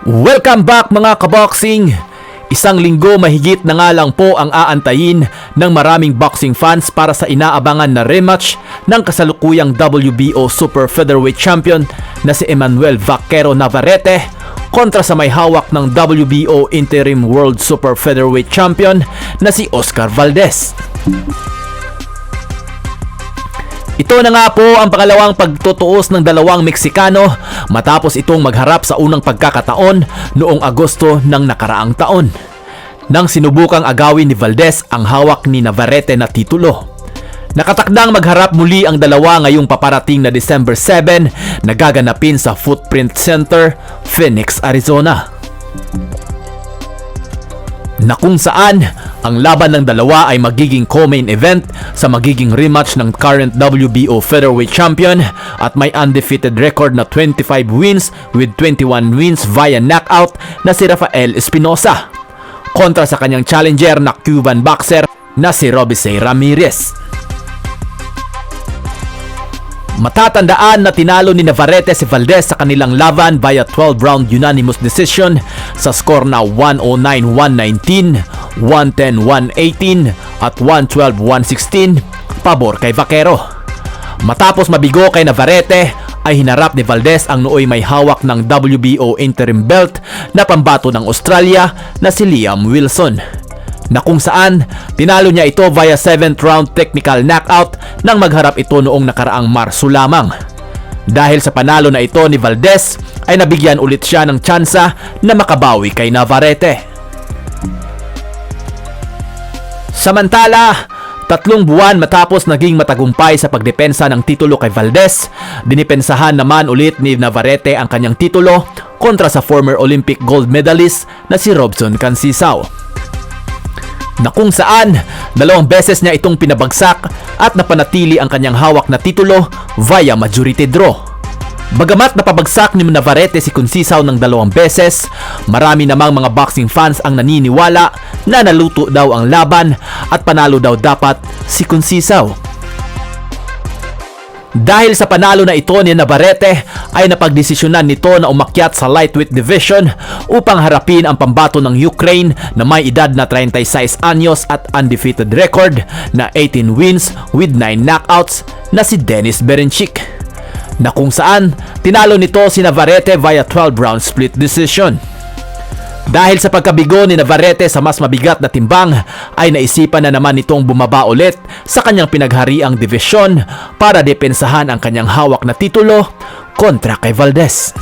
Welcome back mga kaboxing! Isang linggo mahigit na nga lang po ang aantayin ng maraming boxing fans para sa inaabangan na rematch ng kasalukuyang WBO Super Featherweight Champion na si Emmanuel Vaquero Navarrete kontra sa may hawak ng WBO Interim World Super Featherweight Champion na si Oscar Valdez. Ito na nga po ang pangalawang pagtutuos ng dalawang Meksikano matapos itong magharap sa unang pagkakataon noong Agosto ng nakaraang taon. Nang sinubukang agawin ni Valdez ang hawak ni Navarrete na titulo. Nakatakdang magharap muli ang dalawa ngayong paparating na December 7 na gaganapin sa Footprint Center, Phoenix, Arizona na kung saan ang laban ng dalawa ay magiging co-main event sa magiging rematch ng current WBO featherweight champion at may undefeated record na 25 wins with 21 wins via knockout na si Rafael Espinosa kontra sa kanyang challenger na Cuban boxer na si Robisay Ramirez. Matatandaan na tinalo ni Navarrete si Valdez sa kanilang laban via 12-round unanimous decision sa score na 109-119, 110-118 at 112-116 pabor kay Vaquero. Matapos mabigo kay Navarrete ay hinarap ni Valdez ang nooy may hawak ng WBO interim belt na pambato ng Australia na si Liam Wilson na kung saan tinalo niya ito via 7th round technical knockout nang magharap ito noong nakaraang Marso lamang. Dahil sa panalo na ito ni Valdez ay nabigyan ulit siya ng tsansa na makabawi kay Navarrete. Samantala, tatlong buwan matapos naging matagumpay sa pagdepensa ng titulo kay Valdez, dinipensahan naman ulit ni Navarrete ang kanyang titulo kontra sa former Olympic gold medalist na si Robson Cancicao na kung saan dalawang beses niya itong pinabagsak at napanatili ang kanyang hawak na titulo via majority draw. Bagamat napabagsak ni Navarrete si Conceição ng dalawang beses, marami namang mga boxing fans ang naniniwala na naluto daw ang laban at panalo daw dapat si Conceição. Dahil sa panalo na ito ni Navarrete ay napagdesisyonan nito na umakyat sa lightweight division upang harapin ang pambato ng Ukraine na may edad na 36 anyos at undefeated record na 18 wins with 9 knockouts na si Denis Berenchik na kung saan tinalo nito si Navarrete via 12 round split decision. Dahil sa pagkabigo ni Navarrete sa mas mabigat na timbang ay naisipan na naman nitong bumaba ulit sa kanyang pinaghariang divisyon para depensahan ang kanyang hawak na titulo kontra kay Valdez.